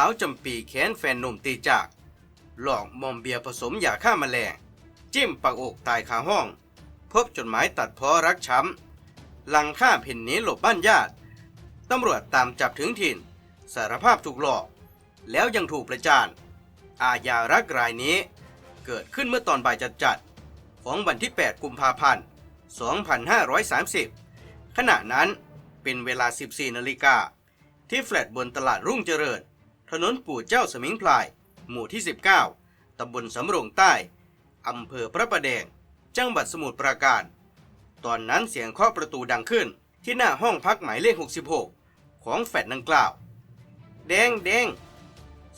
าวจำปีแค้นแฟนหนุ่มตีจาก หลอกมอมเบียผสมยาฆ่าแมลง จิ้มปากอกตายคาห้อง พบจดหมายตัดพ้อรักช้ำ หลังฆ่าเพ่นหนีหลบบ้านญาติ ตำรวจตามจับถึงถิ่น สารภาพถูกหลอก แล้วยังถูกประจาน อาญารักรายนี้เกิดขึ้นเมื่อตอนบ่ายจัดๆของวันที่ 8 กุมภาพันธ์ 2530 ขณะนั้นเป็นเวลา 14 นาฬิกา ที่แฟลตบนตลาดรุ่งเจริญ ถนนปู่เจ้าสมิงพลาย หมู่ที่ 19 ตำบลสำโรงใต้ อำเภอพระประแดง จังหวัดสมุทรปราการ ตอนนั้นเสียงเคาะประตูดังขึ้นที่หน้าห้องพักหมายเลข 66 ของแฟลตดังกล่าว แดงแดง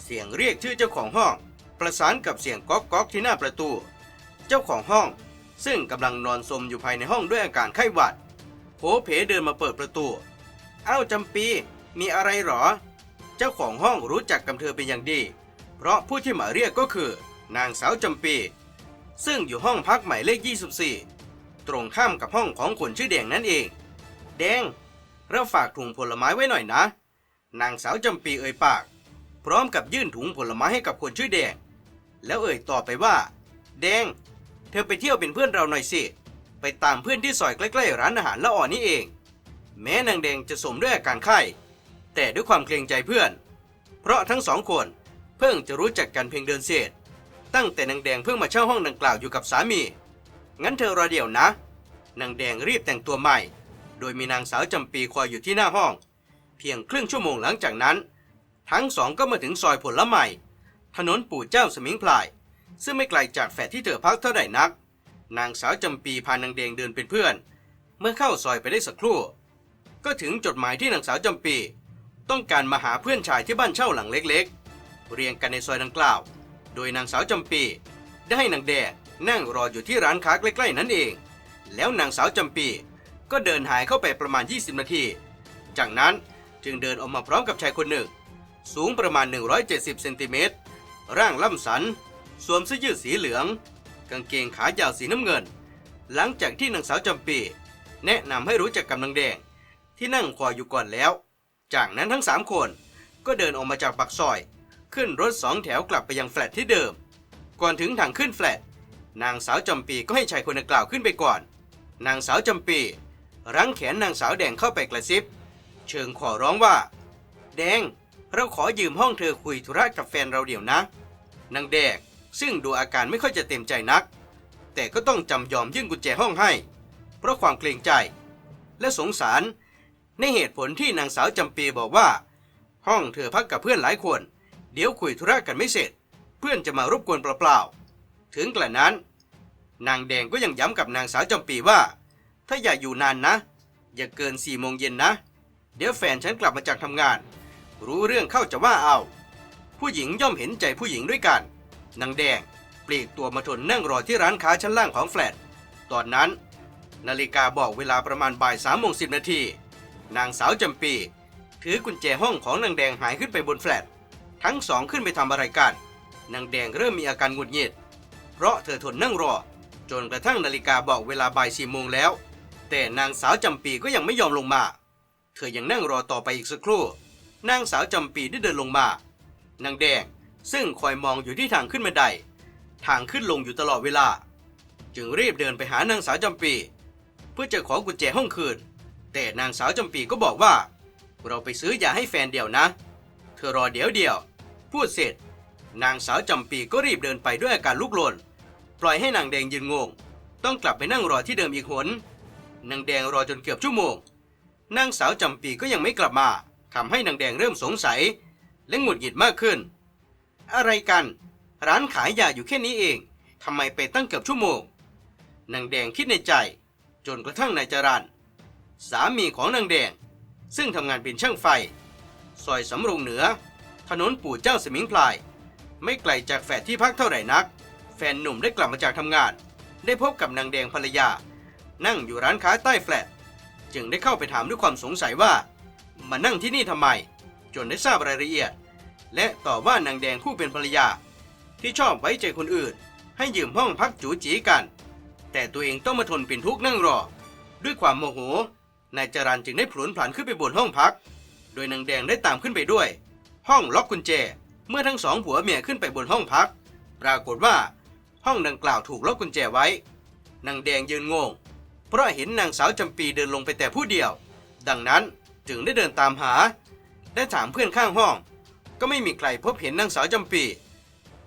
เสียงเรียกชื่อเจ้าของห้อง ประสานกับเสียงก๊อกก๊อกที่หน้าประตู เจ้าของห้องซึ่งกำลังนอนสมอยู่ภายในห้องด้วยอาการไข้หวัดโผเพเดินมาเปิดประตู เอ้าจำปี มีอะไรหรอ เจ้าของห้องรู้จักกับเธอเป็นอย่างดี เพราะผู้ที่มาเรียกก็คือ นางสาวจำปี ซึ่งอยู่ห้องพักหมายเลข 24 ตรงข้ามกับห้องของคนชื่อแดงนั่นเอง แดง เราฝากถุงผลไม้ไว้หน่อยนะ นางสาวจำปีเอ่ยปาก พร้อมกับยื่นถุงผลไม้ให้กับคนชื่อแดง แล้วเอ่ยต่อไปว่า แดง เธอไปเที่ยวเป็นเพื่อนเราหน่อยสิ ไปตามเพื่อนที่ซอยใกล้ๆร้านอาหารละอ่อนนี่เอง แม้นางแดงจะสมด้วยอาการไข้ แต่ด้วยความเกรงใจเพื่อน เพราะทั้งสองคนเพิ่งจะรู้จักกันเพียงเดือนเศษ ตั้งแต่นางแดงเพิ่งมาเช่าห้องดังกล่าวอยู่กับสามี งั้นเธอรอเดี๋ยวนะ นางแดงรีบแต่งตัวใหม่ โดยมีนางสาวจำปีคอยอยู่ที่หน้าห้อง เพียงครึ่งชั่วโมงหลังจากนั้น ทั้งสองก็มาถึงซอยผลไม้ถนนปู่เจ้าสมิงพลาย ซึ่งไม่ไกลจากแฟลตที่เธอพักเท่าไหร่นัก นางสาวจำปีพานางแดงเดินเป็นเพื่อน เมื่อเข้าซอยไปได้สักครู่ ก็ถึงจดหมายที่นางสาวจำปี ต้องการมาหาเพื่อนชายที่บ้านเช่าหลังเล็กๆ เรียงกันในซอยดังกล่าว โดยนางสาวจำปี ได้ให้นางแดงนั่งรออยู่ที่ร้านค้าใกล้ ๆ นั้นเอง แล้วนางสาวจำปี ก็เดินหายเข้าไปประมาณ 20 นาที จากนั้นจึงเดินออกมาพร้อมกับชายคนหนึ่ง สูงประมาณ 170 เซนติเมตร ร่างล่ำสัน สวมเสื้อยืดสีเหลือง กางเกงขายาวสีน้ำเงิน หลังจากที่นางสาวจำปี แนะนำให้รู้จักกับนางแดงที่นั่งคอยอยู่ก่อนแล้ว จากนั้นทั้งสามคน ก็เดินออกมาจากปากซอย ขึ้นรถสองแถวกลับไปยังแฟลตที่เดิม ก่อนถึงทางขึ้นแฟลตนางสาวจำปีก็ให้ชายคนดังกล่าวขึ้นไปก่อน นางสาวจำปีรั้งแขนนางสาวแดงเข้าไปกระซิบ เชิงขอร้องว่า แดง เราขอยืมห้องเธอคุยธุระกับแฟนเราเดี๋ยวนะ นางแดงซึ่งดูอาการไม่ค่อยจะเต็มใจนัก แต่ก็ต้องจำยอมยื่นกุญแจห้องให้ เพราะความเกรงใจ และสงสาร ในเหตุผลที่นางสาวจำปีบอกว่า ห้องเธอพักกับเพื่อนหลายคน เดี๋ยวคุยธุระกันไม่เสร็จ เพื่อนจะมารบกวนเปล่าๆถึงกระนั้น นางแดงก็ยังย้ำกับนางสาวจำปีว่า ถ้าอย่าอยู่นานนะ อย่าเกินสี่โมงเย็นนะ เดี๋ยวแฟนฉันกลับมาจากทำงาน รู้เรื่องเข้าจะว่าเอา ผู้หญิงย่อมเห็นใจผู้หญิงด้วยกันนางแดงปลีกตัวมาทนนั่งรอที่ร้านค้าชั้นล่างของแฟลตตอนนั้น นาฬิกาบอกเวลาประมาณบ่ายสามโมงสิบนาที นางสาวจำปี ถือกุญแจห้องของนางแดงหายขึ้นไปบนแฟลต ทั้งสองขึ้นไปทำอะไรกัน นางแดงเริ่มมีอาการหงุดหงิด เพราะเธอทนนั่งรอ จนกระทั่งนาฬิกาบอกเวลาบ่ายสี่โมงแล้ว แต่นางสาวจำปีก็ยังไม่ยอมลงมา เธอยังนั่งรอต่อไปอีกสักครู่ นางสาวจำปีได้เดินลงมา นางแดงซึ่งคอยมองอยู่ที่ทางขึ้นบันได ทางขึ้นลงอยู่ตลอดเวลา จึงรีบเดินไปหานางสาวจำปี เพื่อจะขอกุญแจห้องคืน แต่นางสาวจำปีก็บอกว่า เราไปซื้อยาให้แฟนเดียวนะ เธอรอเดี๋ยวเดียว พูดเสร็จ นางสาวจำปีก็รีบเดินไปด้วยอาการลุกลน ปล่อยให้นางแดงยืนงง ต้องกลับไปนั่งรอที่เดิมอีกหนนางแดงรอจนเกือบชั่วโมง นางสาวจำปีก็ยังไม่กลับมาทำให้นางแดงเริ่มสงสัย และหงุดหงิดมากขึ้น อะไรกัน ร้านขายยาอยู่แค่นี้เองทำไมไปตั้งเกือบชั่วโมงนางแดงคิดในใจ จนกระทั่งนายจรัน สามีของนางแดง ซึ่งทำงานเป็นช่างไฟ ซอยสำโรงเหนือ ถนนปู่เจ้าสมิงพลาย ไม่ไกลจากแฟลตที่พักเท่าไหร่นัก แฟนหนุ่มได้กลับมาจากทำงาน ได้พบกับนางแดงภรรยา นั่งอยู่ร้านค้าใต้แฟลตจึงได้เข้าไปถามด้วยความสงสัยว่า มานั่งที่นี่ทำไม จนได้ทราบรายละเอียด และต่อว่านางแดงผู้เป็นภรรยา ที่ชอบไว้ใจคนอื่น ให้ยืมห้องพักจูจีกัน แต่ตัวเองต้องมาทนเป็นทุกข์นั่งรอ ด้วยความโมโห นายจรันจึงได้ผลุนผลันขึ้นไปบนห้องพัก โดยนางแดงได้ตามขึ้นไปด้วย ห้องล็อกกุญแจ เมื่อทั้งสองผัวเมียขึ้นไปบนห้องพัก ปรากฏว่า ห้องดังกล่าวถูกล็อกกุญแจไว้ นางแดงยืนงง เพราะเห็นนางสาวจำปีเดินลงไปแต่ผู้เดียว ดังนั้นจึงได้เดินตามหา ได้ถามเพื่อนข้างห้อง ก็ไม่มีใครพบเห็นนางสาวจำปี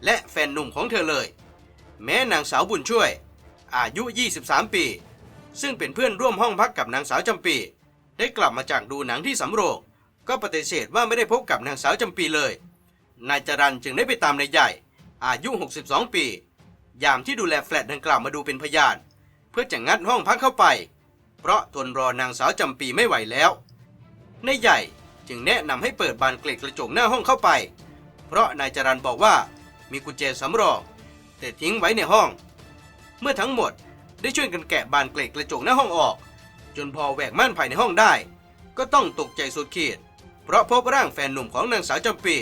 และแฟนหนุ่มของเธอเลย แม้นางสาวบุญช่วย อายุ 23 ปี ซึ่งเป็นเพื่อนร่วมห้องพักกับนางสาวจำปี ได้กลับมาจากดูหนังที่สำโรง ก็ปฏิเสธว่าไม่ได้พบกับนางสาวจำปีเลย นายจรันจึงได้ไปตามนายใหญ่ อายุ 62 ปี ยามที่ดูแลแฟลตดังกล่าวมาดูเป็นพยาน เพื่อจะงัดห้องพักเข้าไป เพราะทนรอนางสาวจำปีไม่ไหวแล้วนายใหญ่จึงแนะนำให้เปิดบานเกล็ดกระจกหน้าห้องเข้าไป เพราะนายจรันบอกว่ามีกุญแจสำรอง แต่ทิ้งไว้ในห้อง เมื่อทั้งหมด ได้ช่วยกันแกะบานเกล็ดกระจกหน้าห้องออก จนพอแหวกม่านภายในห้องได้ ก็ต้องตกใจสุดขีด เพราะพบร่างแฟนหนุ่มของนางสาวจำปี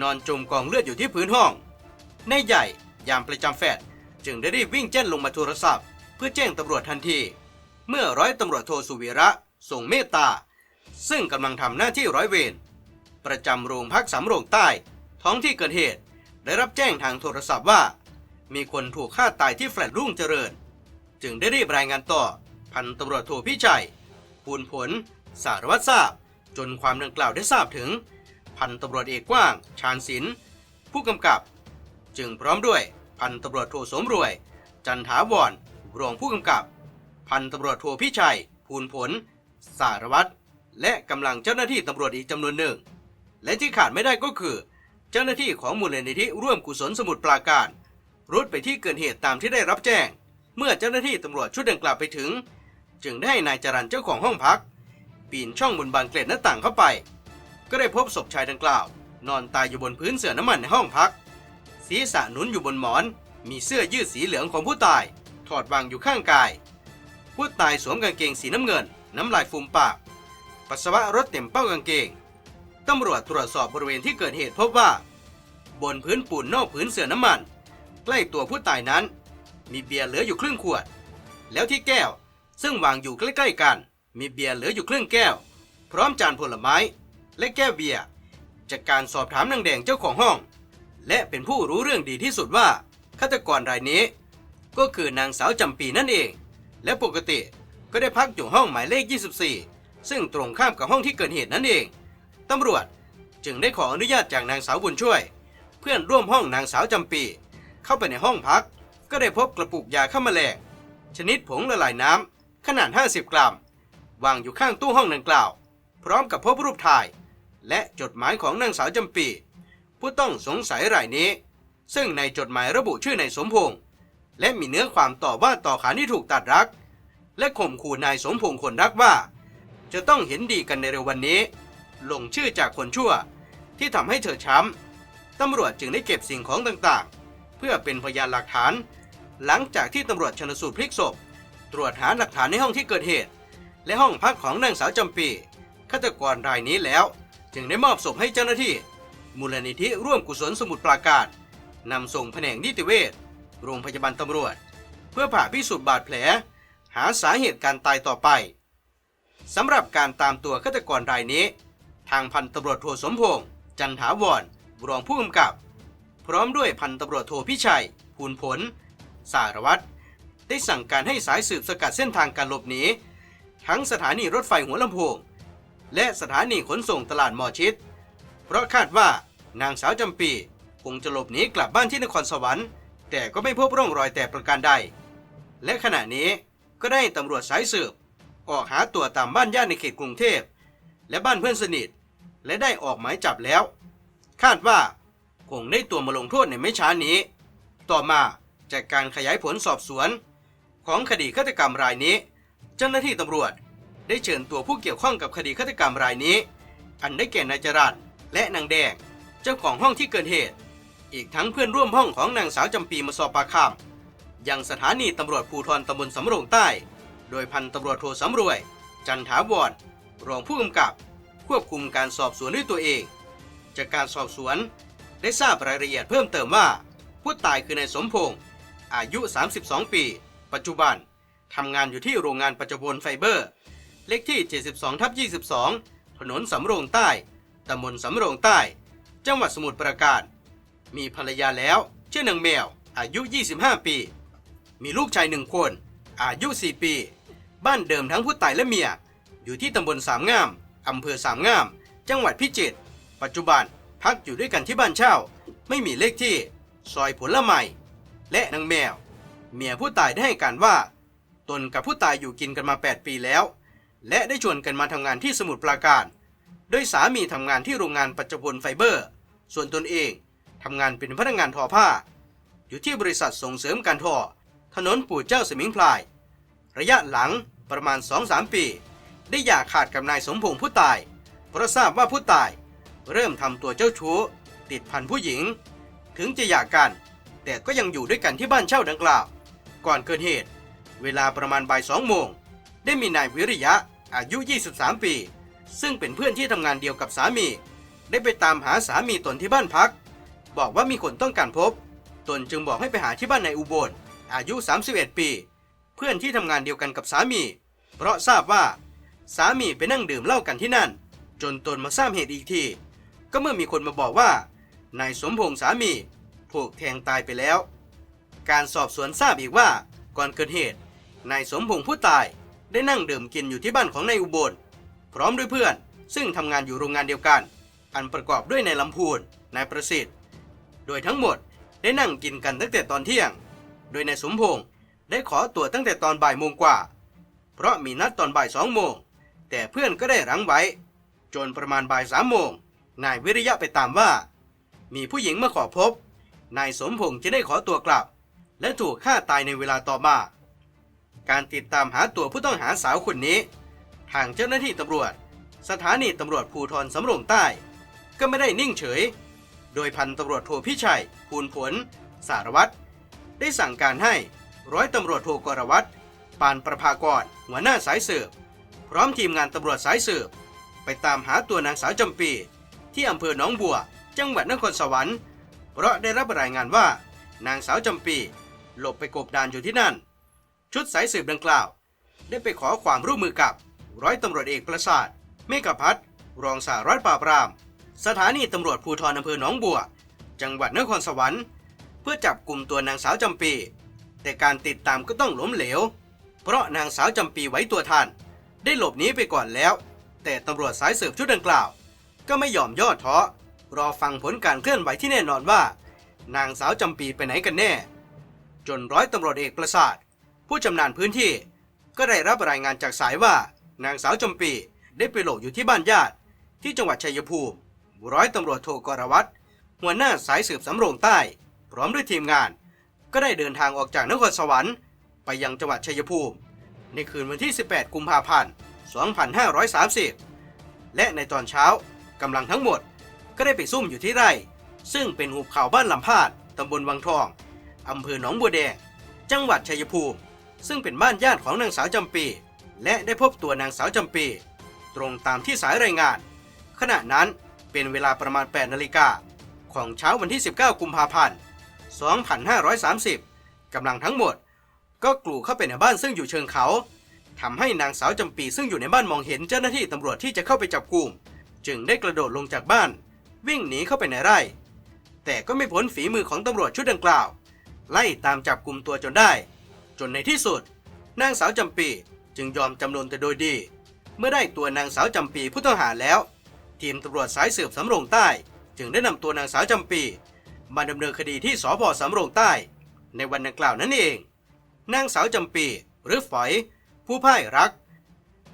นอนจมกองเลือดอยู่ที่พื้นห้องนายใหญ่ยามประจำแฟดจึงได้รีบวิ่งแจ้นลงมาโทรศัพท์ เพื่อแจ้งตำรวจทันที เมื่อร้อยตำรวจโทสุวีระส่งเมตตา ซึ่งกำลังทำหน้าที่ร้อยเวรประจำโรงพักสำโรงใต้ ท้องที่เกิดเหตุ ได้รับแจ้งทางโทรศัพท์ว่า มีคนถูกฆ่าตายที่แฟลตรุ่งเจริญ จึงได้รีบรายงานต่อ พันตำรวจโทพิชัยปูนผล สารวัตรทราบ จนความดังกล่าวได้ทราบถึง พันตำรวจเอกกว้าง ชาญศิลป์ผู้กำกับ จึงพร้อมด้วยพันตำรวจโทสมรวย จันถาวรรองผู้กำกับ พันตำรวจโทพิชัยภูลผล สารวัตรและกำลังเจ้าหน้าที่ตำรวจอีกจำนวนหนึ่ง และที่ขาดไม่ได้ก็คือ เจ้าหน้าที่ของมูลนิธิร่วมกุศลสมุทรปราการรุดไปที่เกิดเหตุตามที่ได้รับแจ้ง เมื่อเจ้าหน้าที่ตำรวจชุดดังกล่าวไปถึง จึงได้ให้นายจรันเจ้าของห้องพัก ปีนช่องบนบานเกล็ดหน้าต่างเข้าไป ก็ได้พบศพชายดังกล่าว นอนตายอยู่บนพื้นเสื่อน้ำมันในห้องพัก ศีรษะหนุนอยู่บนหมอน มีเสื้อยืดสีเหลืองของผู้ตาย ถอดวางอยู่ข้างกาย ผู้ตายสวมกางเกงสีน้ำเงิน น้ำลายฟูมปาก ปัสสาวะรถเต็มเป้ากางเกงตำรวจตรวจสอบบริเวณที่เกิดเหตุพบว่า บนพื้นปูนนอกพื้นเสื่อน้ำมัน ใกล้ตัวผู้ตายนั้น มีเบียร์เหลืออยู่ครึ่งขวด แล้วที่แก้ว ซึ่งวางอยู่ใกล้ๆกัน มีเบียร์เหลืออยู่ครึ่งแก้ว พร้อมจานผลไม้ และแก้วเบียร์จากการสอบถามนางแดงเจ้าของห้อง และเป็นผู้รู้เรื่องดีที่สุดว่าฆาตกรรายนี้ ก็คือนางสาวจำปีนั่นเอง และปกติก็ได้พักอยู่ห้องหมายเลข 24 ซึ่งตรงข้ามกับห้องที่เกิดเหตุนั่นเองตำรวจจึงได้ขออนุญาตจากนางสาวบุญช่วย เพื่อนร่วมห้องนางสาวจำปี เข้าไปในห้องพัก ก็ได้พบกระปุกยาฆ่าแมลงชนิดผงละลายน้ำขนาด 50 กรัม วางอยู่ข้างตู้ห้องดังกล่าว พร้อมกับพบรูปถ่าย และจดหมายของนางสาวจำปี ผู้ต้องสงสัยรายนี้ ซึ่งในจดหมายระบุชื่อนายสมพงษ์และมีเนื้อความต่อว่าต่อขาที่ถูกตัดรัก และข่มขู่นายสมพงษ์คนรักว่า จะต้องเห็นดีกันในเร็ววันนี้ ลงชื่อจากคนชั่ว ที่ทำให้เธอช้ำตำรวจจึงได้เก็บสิ่งของต่างๆ เพื่อเป็นพยานหลักฐาน หลังจากที่ตำรวจชนสูตรพลิกศพ ตรวจหาหลักฐานในห้องที่เกิดเหตุ และห้องพักของนางสาวจำปีฆาตกรรายนี้แล้ว จึงได้มอบศพให้เจ้าหน้าที่ มูลนิธิร่วมกุศลสมุทรปราการนำส่งแผนกนิติเวชโรงพยาบาลตำรวจ เพื่อผ่าพิสูจน์บาดแผล หาสาเหตุการตายต่อไปสำหรับการตามตัวฆาตกรรายนี้ ทางพันตำรวจโทสมพงษ์จันถาวรรองผู้กำกับ พร้อมด้วยพันตำรวจโทพิชัยภูลผล สารวัตรได้สั่งการให้สายสืบสกัดเส้นทางการหลบหนีทั้งสถานีรถไฟหัวลำโพง และสถานีขนส่งตลาดมอชิด เพราะคาดว่านางสาวจำปีคงจะหลบหนีกลับบ้านที่นครสวรรค์ แต่ก็ไม่พบร่องรอยแต่ประการใด และขณะนี้ก็ได้ตำรวจสายสืบ ออกหาตัวตามบ้านญาติในเขตกรุงเทพ และบ้านเพื่อนสนิท และได้ออกหมายจับแล้ว คาดว่าคงได้ตัวมาลงโทษในไม่ช้านี้ ต่อมา จากการขยายผลสอบสวน ของคดีฆาตกรรมรายนี้ เจ้าหน้าที่ตำรวจได้เชิญตัวผู้เกี่ยวข้องกับคดีฆาตกรรมรายนี้ อันได้แก่นายจรัสและนางแดง เจ้าของห้องที่เกิดเหตุ อีกทั้งเพื่อนร่วมห้องของนางสาวจำปีมาสอบปากคำยังสถานีตำรวจภูธรตำบลสำโรงใต้ โดยพันตำรวจโทสำรวย จันถาวรรองผู้กำกับ ควบคุมการสอบสวนด้วยตัวเอง จากการสอบสวนได้ทราบรายละเอียดเพิ่มเติมว่า ผู้ตายคือนายสมพงษ์ อายุ 32 ปี ปัจจุบันทำงานอยู่ที่โรงงานปัจจุบันไฟเบอร์ เลขที่ 72ทับ22 ถนนสำโรงใต้ตำบลสำโรงใต้ จังหวัดสมุทรปราการ มีภรรยาแล้วชื่อนางแมว อายุ 25 ปี มีลูกชายหนึ่งคน อายุ 4 ปี บ้านเดิมทั้งผู้ตายและเมีย อยู่ที่ตำบลสามงามอำเภอสามงาม จังหวัดพิจิตร ปัจจุบันพักอยู่ด้วยกันที่บ้านเช่า ไม่มีเลขที่ ซอยผลละไม้ และนางแมว เมียผู้ตายได้ให้การว่า ตนกับผู้ตายอยู่กินกันมา 8 ปีแล้ว และได้ชวนกันมาทำงานที่สมุทรปราการ โดยสามีทำงานที่โรงงานปัจจุบันไฟเบอร์ ส่วนตนเองทำงานเป็นพนักงานทอผ้า อยู่ที่บริษัทส่งเสริมการทอ ถนนปู่เจ้าสมิงพลาย ระยะหลังประมาณ 2-3 ปี ได้อย่าขาดกับนายสมพงษ์ผู้ตาย เพราะทราบว่าผู้ตายเริ่มทำตัวเจ้าชู้ติดพันผู้หญิง ถึงจะหย่ากัน แต่ก็ยังอยู่ด้วยกันที่บ้านเช่าดังกล่าว ก่อนเกิดเหตุ เวลาประมาณบ่ายสองโมง ได้มีนายวิริยะอายุ 23 ปี ซึ่งเป็นเพื่อนที่ทำงานเดียวกับสามี ได้ไปตามหาสามีตนที่บ้านพัก บอกว่ามีคนต้องการพบ ตนจึงบอกให้ไปหาที่บ้านนายอุบล อายุ 31 ปี เพื่อนที่ทำงานเดียวกันกับสามี เพราะทราบว่า สามีไปนั่งดื่มเหล้ากันที่นั่น จนตนมาทราบเหตุอีกที ก็เมื่อมีคนมาบอกว่า นายสมพงษ์สามี ถูกแทงตายไปแล้ว การสอบสวนทราบอีกว่าก่อนเกิดเหตุ นายสมพงษ์ผู้ตายได้นั่งดื่มกินอยู่ที่บ้านของนายอุบล พร้อมด้วยเพื่อน ซึ่งทำงานอยู่โรงงานเดียวกัน อันประกอบด้วยนายลำพูนนายประสิทธิ์ โดยทั้งหมดได้นั่งกินกันตั้งแต่ตอนเที่ยง โดยนายสมพงษ์ได้ขอตัวตั้งแต่ตอนบ่ายโมงกว่า เพราะมีนัดตอนบ่ายสองโมง แต่เพื่อนก็ได้รั้งไว้ จนประมาณบ่ายสามโมง นายวิริยะไปตามว่า มีผู้หญิงมาขอพบ นายสมพงษ์จะได้ขอตัวกลับ และถูกฆ่าตายในเวลาต่อมา การติดตามหาตัวผู้ต้องหาสาวคนนี้ ทางเจ้าหน้าที่ตำรวจ สถานีตำรวจภูธรสำโรงใต้ ก็ไม่ได้นิ่งเฉย โดยพันตำรวจโทพิชัยภูลผล สารวัตรได้สั่งการให้ร้อยตำรวจโทกรวัตรปานประภากรหัวหน้าสายสืบ พร้อมทีมงานตำรวจสายสืบ ไปตามหาตัวนางสาวจำปี ที่อำเภอหนองบัว จังหวัดนครสวรรค์ เพราะได้รับรายงานว่า นางสาวจำปีหลบไปกบดานอยู่ที่นั่น ชุดสายสืบดังกล่าว ได้ไปขอความร่วมมือกับร้อยตำรวจเอกประสาท เมฆพัฒน์รองสารวัตรปราบปราม สถานีตำรวจภูธรอำเภอหนองบัว จังหวัดนครสวรรค์ เพื่อจับกลุ่มตัวนางสาวจำปี แต่การติดตามก็ต้องล้มเหลว เพราะนางสาวจำปีไว้ตัวทันได้หลบหนีไปก่อนแล้ว แต่ตำรวจสายสืบชุดดังกล่าว ก็ไม่ยอมย่อท้อ รอฟังผลการเคลื่อนไหวที่แน่นอนว่า นางสาวจำปีไปไหนกันแน่ จนร้อยตำรวจเอกประสาท ผู้ชำนาญพื้นที่ ก็ได้รับรายงานจากสายว่า นางสาวจำปีได้ไปหลบอยู่ที่บ้านญาติ ที่จังหวัดชัยภูมิ ร้อยตำรวจโทกรวัตรหัวหน้าสายสืบสำโรงใต้ พร้อมด้วยทีมงาน ก็ได้เดินทางออกจากนครสวรรค์ ไปยังจังหวัดชัยภูมิ ในคืนวันที่ 18 กุมภาพันธ์ 2530 และในตอนเช้ากำลังทั้งหมด ก็ได้ไปซุ่มอยู่ที่ไร่ ซึ่งเป็นหุบเขาบ้านลำพาดตำบลวังทองอำเภอหนองบัวแดง จังหวัดชัยภูมิ ซึ่งเป็นบ้านญาติของนางสาวจำปี และได้พบตัวนางสาวจำปี ตรงตามที่สายรายงาน ขณะนั้นเป็นเวลาประมาณ 8 นาฬิกา ของเช้าวันที่ 19 กุมภาพันธ์ 2530 กำลังทั้งหมด ก็กลูเข้าไปในบ้านซึ่งอยู่เชิงเขาทำให้นางสาวจำปีซึ่งอยู่ในบ้านมองเห็นเจ้าหน้าที่ตำรวจที่จะเข้าไปจับกลุ่ม จึงได้กระโดดลงจากบ้าน วิ่งหนีเข้าไปในไร่ แต่ก็ไม่พ้นฝีมือของตำรวจชุดดังกล่าว ไล่ตามจับกลุ่มตัวจนได้ จนในที่สุด นางสาวจำปีจึงยอมจำนนแต่โดยดี เมื่อได้ตัวนางสาวจำปีผู้ต้องหาแล้ว ทีมตำรวจสายสืบสำโรงใต้ จึงได้นำตัวนางสาวจำปีมาดำเนินคดีที่สพสำโรงใต้ ในวันดังกล่าวนั่นเองนางสาวจำปีหรือฝอย ผู้พ่ายรัก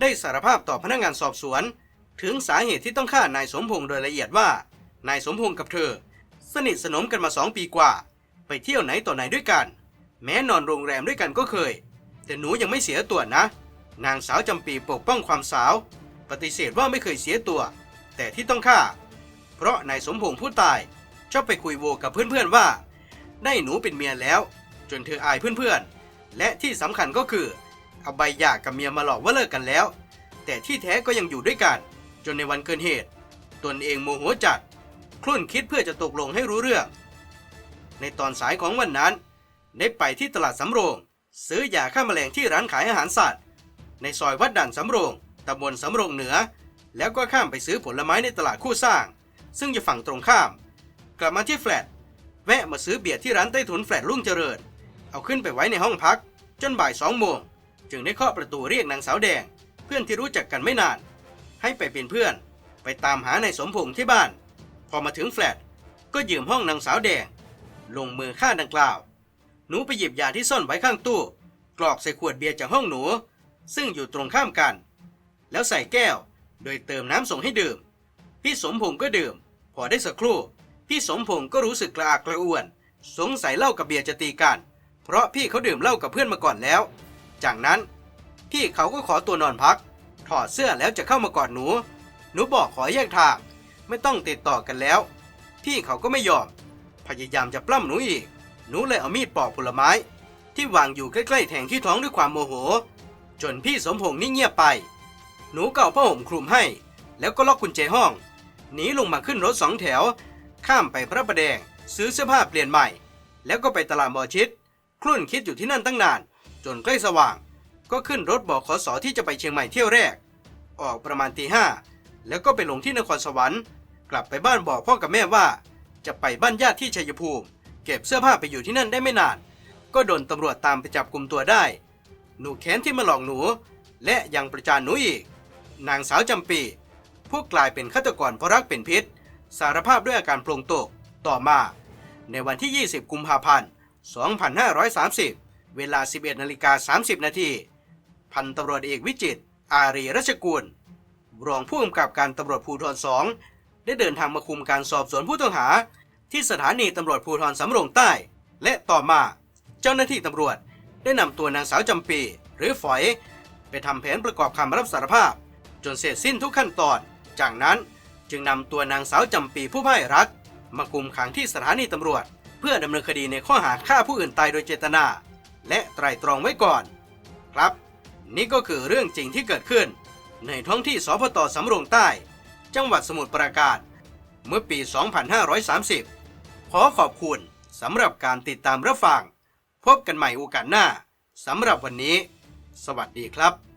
ได้สารภาพต่อพนักงานสอบสวน ถึงสาเหตุที่ต้องฆ่านายสมพงษ์โดยละเอียดว่า นายสมพงษ์กับเธอ สนิทสนมกันมาสองปีกว่า ไปเที่ยวไหนต่อไหนด้วยกัน แม้นอนโรงแรมด้วยกันก็เคย แต่หนูยังไม่เสียตัวนะ นางสาวจำปีปกป้องความสาว ปฏิเสธว่าไม่เคยเสียตัว แต่ที่ต้องฆ่า เพราะนายสมพงษ์ผู้ตายชอบไปคุยโวกับเพื่อนๆว่า ได้หนูเป็นเมียแล้ว จนเธออายเพื่อนๆ และที่สำคัญก็คือเอาใบหย่ากับเมียมาหลอกว่าเลิกกันแล้ว แต่ที่แท้ก็ยังอยู่ด้วยกัน จนในวันเกิดเหตุ ตนเองโมโหจัด คลุ่นคิดเพื่อจะตกลงให้รู้เรื่อง ในตอนสายของวันนั้น ได้ไปที่ตลาดสำโรง ซื้อยาฆ่าแมลงที่ร้านขายอาหารสัตว์ ในซอยวัดด่านสำโรงตำบลสำโรงเหนือ แล้วก็ข้ามไปซื้อผลไม้ในตลาดคู่สร้าง ซึ่งอยู่ฝั่งตรงข้าม กลับมาที่แฟลตแวะมาซื้อเบียร์ที่ร้านใต้ถุนแฟลตรุ่งเจริญ เอาขึ้นไปไว้ในห้องพัก จนบ่ายสองโมงจึงได้เคาะประตูเรียกนางสาวแดง เพื่อนที่รู้จักกันไม่นาน ให้ไปเป็นเพื่อน ไปตามหานายสมพงษ์ที่บ้าน พอมาถึงแฟลตก็ยืมห้องนางสาวแดง ลงมือฆ่าดังกล่าว หนูไปหยิบยาที่ซ่อนไว้ข้างตู้ กรอกใส่ขวดเบียร์จากห้องหนู ซึ่งอยู่ตรงข้ามกัน แล้วใส่แก้ว โดยเติมน้ำส่งให้ดื่ม พี่สมพงษ์ก็ดื่ม พอได้สักครู่ พี่สมพงษ์ก็รู้สึกกระอักกระอ่วน สงสัยเหล้ากับเบียร์จะตีกัน เพราะพี่เขาดื่มเหล้ากับเพื่อนมาก่อนแล้ว จากนั้นพี่เขาก็ขอตัวนอนพัก ถอดเสื้อแล้วจะเข้ามากอดหนู หนูบอกขอแยกทาง ไม่ต้องติดต่อกันแล้ว พี่เขาก็ไม่ยอม พยายามจะปล้ำหนูอีก หนูเลยเอามีดปอกผลไม้ ที่วางอยู่ใกล้ๆแทงที่ท้องด้วยความโมโห จนพี่สมพงษ์นี่เงียบไป หนูก็เอาผ้าห่มคลุมให้ แล้วก็ล็อกกุญแจห้อง หนีลงมาขึ้นรถสองแถว ข้ามไปพระประแดง ซื้อเสื้อผ้าเปลี่ยนใหม่ แล้วก็ไปตลาดบอชิดคลุ่นคิดอยู่ที่นั่นตั้งนาน จนใกล้สว่าง ก็ขึ้นรถบอขอสอที่จะไปเชียงใหม่เที่ยวแรก ออกประมาณตีห้าแล้วก็ไปลงที่นครสวรรค์ กลับไปบ้านบอกพ่อกับแม่ว่า จะไปบ้านญาติที่ชัยภูมิ เก็บเสื้อผ้าไปอยู่ที่นั่นได้ไม่นาน ก็โดนตำรวจตามไปจับกลุ่มตัวได้ หนูแค้นที่มาหลอกหนู และยังประจานหนูอีก นางสาวจำปีผู้กลายเป็นฆาตกรเพราะรักเป็นพิษ สารภาพด้วยอาการโปร่งตกต่อมา ในวันที่ 20 กุมภาพันธ์ 2530 เวลา 11นาฬิกา30 นาทีพันตำรวจเอกวิจิตอารีรัชกุลรองผู้กำกับการตำรวจภูธรสอง ได้เดินทางมาคุมการสอบสวนผู้ต้องหา ที่สถานีตำรวจภูธรสำโรงใต้ และต่อมา เจ้าหน้าที่ตำรวจได้นำตัวนางสาวจำปี หรือฝอย ไปทำแผนประกอบคำรับสารภาพ จนเสร็จสิ้นทุกขั้นตอน จากนั้นจึงนำตัวนางสาวจำปีผู้พ่ายรัก มาคุมขังที่สถานีตำรวจ เพื่อดำเนินคดีในข้อหาฆ่าผู้อื่นตายโดยเจตนา และไตรตรองไว้ก่อน ครับ นี่ก็คือเรื่องจริงที่เกิดขึ้น ในท้องที่สพตสำโรงใต้ จังหวัดสมุทรปราการ เมื่อปี 2530 ขอขอบคุณสำหรับการติดตามรับฟัง พบกันใหม่โอกาสหน้าสำหรับวันนี้ สวัสดีครับ